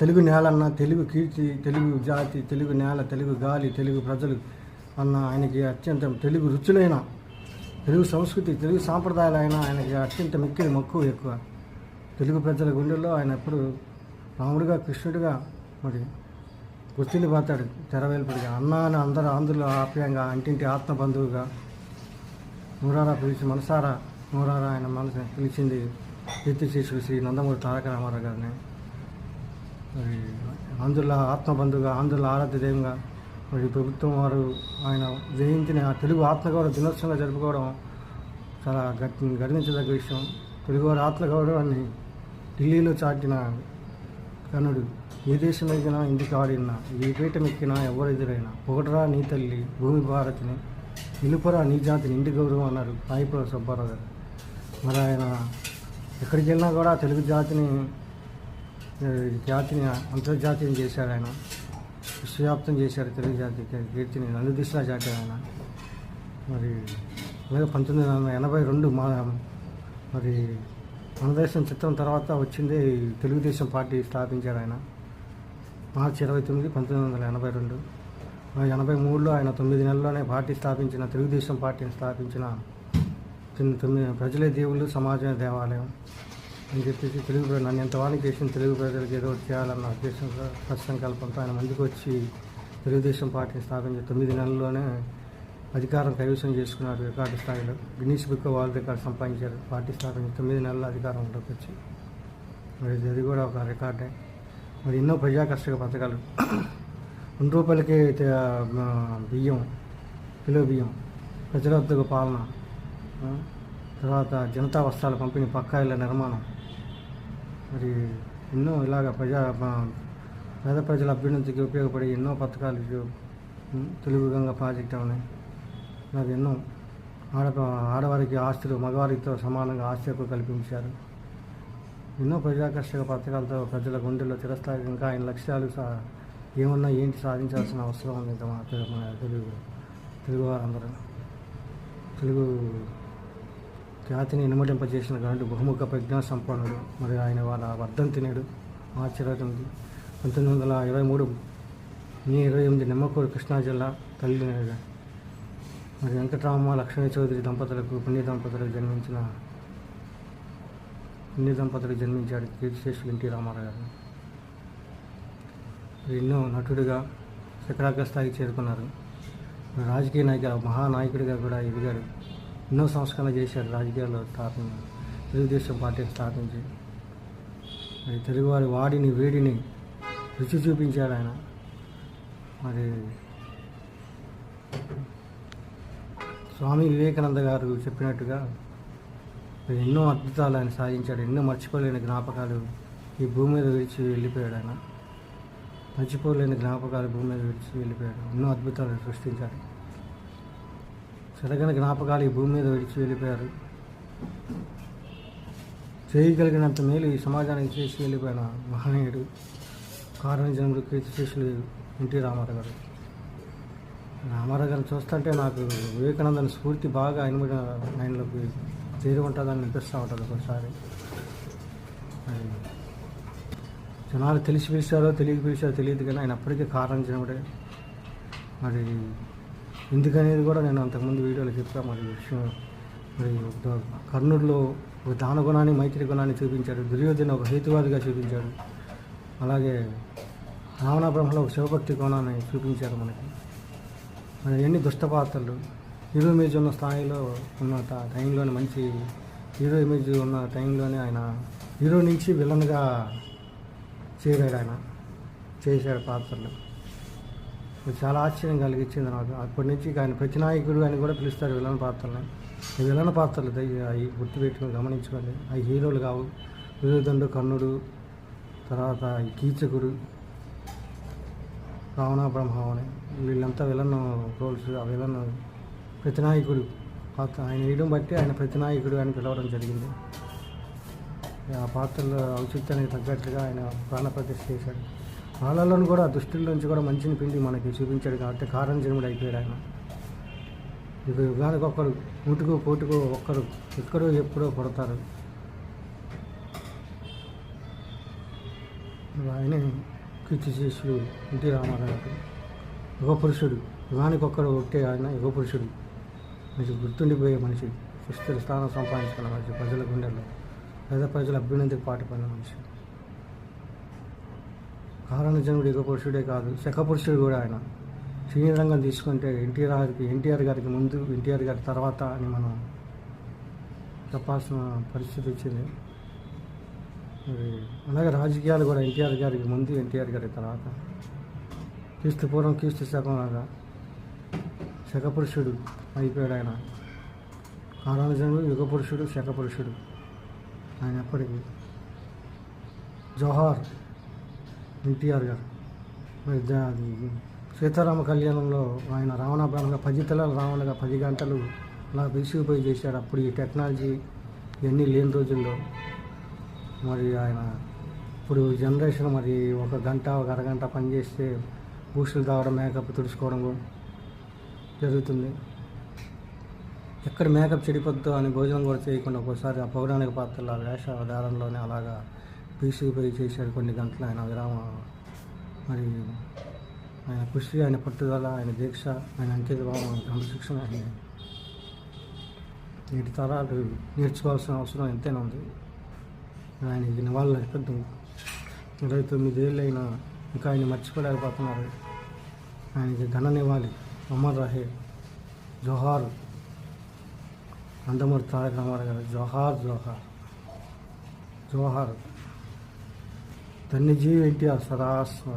తెలుగు నేల అన్న తెలుగు కీర్తి తెలుగు జాతి తెలుగు నేల తెలుగు గాలి తెలుగు ప్రజలు అన్న ఆయనకి అత్యంత తెలుగు రుచులైన తెలుగు సంస్కృతి తెలుగు సాంప్రదాయాలైన ఆయనకి అత్యంత మిక్కిలి మక్కువ ఎక్కువ. తెలుగు ప్రజల గుండెల్లో ఆయన ఎప్పుడు రాముడిగా కృష్ణుడిగా మరి గుర్తిని పాతాడు తెరవేలుపుడిగా. అన్న అని అందరూ ఆంధ్రులు ఆప్యాయంగా ఇంటింటి ఆత్మ బంధువుగా నూరారా పిలిచి మనసారా నూరారా ఆయన మనసు పిలిచింది కీర్తి శిష్యుడు శ్రీ నందమూరి తారక రామారావు గారిని. మరి ఆంధ్రుల ఆత్మబంధుగా ఆంధ్రుల ఆరాధ్యదేవంగా మరి ప్రభుత్వం వారు ఆయన జయంతిని ఆ తెలుగు ఆత్మగౌరవ దినోత్సవంగా జరుపుకోవడం చాలా గట్ గర్వించదగ్గ విషయం. తెలుగువారి ఆత్మగౌరవాన్ని ఢిల్లీలో చాటిన కనుడు ఏ దేశం ఎక్కినా ఇంటికి ఆడినా ఏ పీఠం ఎక్కినా ఎవరెదురైనా పొగటరా నీ తల్లి భూమి భారతిని నిలుపరా నీ జాతిని ఇంటి గౌరవం అన్నారు పాయిపుల సుబ్బారావు గారు. మరి ఆయన ఎక్కడికి వెళ్ళినా కూడా తెలుగు జాతిని జాతిని అంతర్జాతీయం చేశారు ఆయన. విశ్వవ్యాప్తం చేశారు తెలుగు జాతి కీర్తిని నలుదిశలా చాటారు ఆయన. మరి అలాగే పంతొమ్మిది వందల ఎనభై రెండు మా మరి మనదేశం చిత్రం తర్వాత వచ్చింది తెలుగుదేశం పార్టీ స్థాపించారు ఆయన. మార్చి ఇరవై తొమ్మిది పంతొమ్మిది వందల ఎనభై రెండు. ఎనభై మూడులో ఆయన తొమ్మిది నెలల్లోనే పార్టీ స్థాపించిన తెలుగుదేశం పార్టీని స్థాపించిన తొమ్మిది తొమ్మిది ప్రజలే దేవుళ్ళు సమాజమే దేవాలయం. అని చెప్పేసి తెలుగు ప్రజలు నన్ను ఎంతవాణి చేసిన తెలుగు ప్రజలకు ఏదో ఒకటి చేయాలన్న ఉద్దేశం సంకల్పంతో ఆయన ముందుకు వచ్చి తెలుగుదేశం పార్టీని స్థాపించి తొమ్మిది నెలల్లోనే అధికారం కైవసం చేసుకున్నారు రికార్డు స్థాయిలో. గిన్నీస్ బుక్ వరల్డ్ రికార్డు సంపాదించారు. పార్టీ స్థాపించి తొమ్మిది నెలల అధికారంలోకి వచ్చి. మరి అది కూడా ఒక రికార్డే. మరి ఎన్నో ప్రజాకర్షక పథకాలు. రెండు రూపాయలకి బియ్యం కిలో బియ్యం ప్రజల వద్దకు పాలన తర్వాత జనతా వస్త్రాల పంపిణీ పక్కా ఇళ్ళ నిర్మాణం. మరి ఎన్నో ఇలాగ ప్రజా పేద ప్రజల అభ్యున్నతికి ఉపయోగపడే ఎన్నో పథకాలు తెలుగు గంగ ప్రాజెక్ట్ అని. నాకు ఎన్నో ఆడ ఆడవారికి ఆస్తులు మగవారితో సమానంగా ఆస్తి హక్కు కల్పించారు. ఎన్నో ప్రజాకర్షక పథకాలతో ప్రజల గుండెల్లో చిరస్థాయి ఇంకా ఆయన లక్ష్యాలు సా ఏమన్నా ఏంటి సాధించాల్సిన అవసరం ఉంది. మన తెలుగు తెలుగు వారందరూ తెలుగు ఖ్యాతిని ఇనుమడింపజేసిన గనుడు బహుముఖ ప్రజ్ఞా సంపన్నుడు. మరి ఆయన వాళ్ళ వర్ధంతి నేడు మార్చి ఇరవై తొమ్మిది పంతొమ్మిది వందల ఇరవై మూడు మే ఇరవై ఎనిమిది నిమ్మకూరు కృష్ణా జిల్లా తల్లి నేడు మరి వెంకటరామ లక్ష్మీ చౌదరి దంపతులకు పుణ్య దంపతులకు జన్మించిన పుణ్య దంపతులకు జన్మించాడు కీర్తిశేషులు ఎన్టీ రామారావు గారు. ఎన్నో నటుడిగా శిఖరాగ్ర స్థాయికి చేరుకున్నారు రాజకీయ నాయకుడు మహానాయకుడిగా కూడా ఎదిగాడు. ఎన్నో సంస్కరణ చేశాడు రాజకీయాల్లో స్థాపన తెలుగుదేశం పార్టీని స్థాపించి. మరి తెలుగువారి వాడిని వేడిని రుచి చూపించాడు ఆయన. మరి స్వామి వివేకానంద గారు చెప్పినట్టుగా ఎన్నో అద్భుతాలు ఆయన సాధించాడు ఎన్నో మర్చిపోలేని జ్ఞాపకాలు ఈ భూమి మీద విడిచి వెళ్ళిపోయాడు ఆయన. మర్చిపోలేని జ్ఞాపకాలు భూమి మీద విడిచి వెళ్ళిపోయాడు ఎన్నో అద్భుతాలు సృష్టించాడు. చెరగని జ్ఞాపకాలు ఈ భూమి మీద విడిచి వెళ్ళిపోయారు. చేయగలిగినంత మేలు ఈ సమాజానికి చేసి వెళ్ళిపోయిన మహనీయుడు. కారణజన్ముడు కీర్తిశేషులు ఎన్టీ రామారావు గారు. రామారావు గారిని చూస్తుంటే నాకు వివేకానందని స్ఫూర్తి బాగా ఎనిమిది ఆయనలోకి చేరి ఉంటుందని అనిపిస్తూ ఉంటుంది ఒకసారి. జనాలు తెలిసి పిలిచారో తెలియక పిలిచారో తెలియదు కానీ ఆయన అప్పటికే కారణజన్ముడే మరి ఎందుకనేది కూడా నేను అంతకుముందు వీడియోలో చెప్పాను మరి విషయం మరి కర్ణుడిలో ఒక దాన గుణాన్ని మైత్రి గుణాన్ని చూపించాడు దుర్యోధన ఒక హేతువాదిగా చూపించాడు. అలాగే రావణ బ్రహ్మలో ఒక శివభక్తి కోణాన్ని చూపించారు మనకి. మరి ఎన్ని దుష్టపాత్రలు. హీరో ఇమేజ్ ఉన్న స్థాయిలో ఉన్న టైంలోని టైంలోనే మంచి హీరో ఇమేజ్ ఉన్న టైంలోనే ఆయన హీరో నుంచి విలన్గా చేరాడు ఆయన చేశాడు పాత్రలు. చాలా ఆశ్చర్యం కలిగించింది నాకు. అప్పటి నుంచి ఆయన ప్రతినాయకుడు అని కూడా పిలుస్తారు విలన్ పాత్రలని. విలన విలన్ పాత్రలు అవి అవి గుర్తుపెట్టుకుని గమనించుకోండి. అవి హీరోలు కావు. విరుదండు కర్ణుడు తర్వాత కీచకుడు రావణ బ్రహ్మ అని వీళ్ళంతా విలన్ రోల్స్ ఆ విలన్ ప్రతినాయకుడు పాత్ర. ఆయన వేయడం బట్టి ఆయన ప్రతినాయకుడు అని పిలవడం జరిగింది. ఆ పాత్రలో ఔచిత్యానికి తగ్గట్లుగా ఆయన ప్రాణప్రతిష్ఠ చేశాడు. వాళ్ళలోని కూడా దుష్టుల నుంచి కూడా మంచిని పిండి మనకి చూపించాడు కాబట్టి కారణం జన్ముడు అయిపోయాడు ఆయన. ఇక యుగానికి ఒక్కరు నూటికో కోటికో ఒక్కరు ఎక్కడో ఎప్పుడో కొడతారు ఆయనే కీర్తి శేషులు ఎన్టీ రామారావు యుగ పురుషుడు యుగానికి ఒక్కరు ఒకటే ఆయన యుగ పురుషుడు మంచి గుర్తుండిపోయే మనిషి సుస్థిర స్థానం సంపాదించుకున్న మనిషి ప్రజల గుండెల్లో పేద ప్రజల అభ్యున్నతికి పాటుపడిన మనిషి. కారణ జన్ముడు యుగ పురుషుడే కాదు శక పురుషుడు కూడా ఆయన. సినీ రంగం తీసుకుంటే ఎన్టీఆర్ ఎన్టీఆర్ గారికి ముందు ఎన్టీఆర్ గారి తర్వాత అని మనం చెప్పాల్సిన పరిస్థితి వచ్చింది. మరి అలాగే రాజకీయాలు కూడా ఎన్టీఆర్ గారికి ముందు ఎన్టీఆర్ గారి తర్వాత. క్రీస్తు పూర్వం క్రీస్తు శకం లాగా శకపురుషుడు అయిపోయాడు ఆయన. కారణజనుడు యుగ పురుషుడు శకపురుషుడు. ఆయన ఎప్పటికీ జోహార్ ఎన్టీఆర్ గారు. మరి అది సీతారామ కళ్యాణంలో ఆయన రావణాభరణంగా పది తెల్ల రావణగా పది గంటలు అలా విసిగిపోయి చేశాడు. అప్పుడు ఈ టెక్నాలజీ ఇవన్నీ లేని రోజుల్లో మరి ఆయన ఇప్పుడు జనరేషన్ మరి ఒక గంట ఒక అరగంట పనిచేస్తే బూస్టులు తాగడం మేకప్ తుడుచుకోవడం జరుగుతుంది. ఎక్కడ మేకప్ చెడిపోద్దో అని భోజనం కూడా చేయకుండా ఒక్కోసారి ఆ పౌరాణిక పాత్రల వేషధారంలోనే అలాగా పీసుకుపోయి చేశారు కొన్ని గంటలు ఆయన విరామ. మరి ఆయన కృషి ఆయన పట్టుదల ఆయన దీక్ష ఆయన అంకితభావం క్రమశిక్షణ ఆయన నేటి తరాలు నేర్చుకోవాల్సిన అవసరం ఎంతైనా ఉంది. ఆయనకి నివాళులు అర్పిద్దాం ఇరవై తొమ్మిది ఏళ్ళు అయినా ఇంకా ఆయన మర్చిపోలేకపోతున్నారు. ఆయనకి ఘన నివాళి అమర్ రహే జోహార్ నందమూరి తారక రామారావు గారు. జోహార్ జోహార్ జోహార్. ధన్యజీవి ఏంటి ఆ సదాస్వ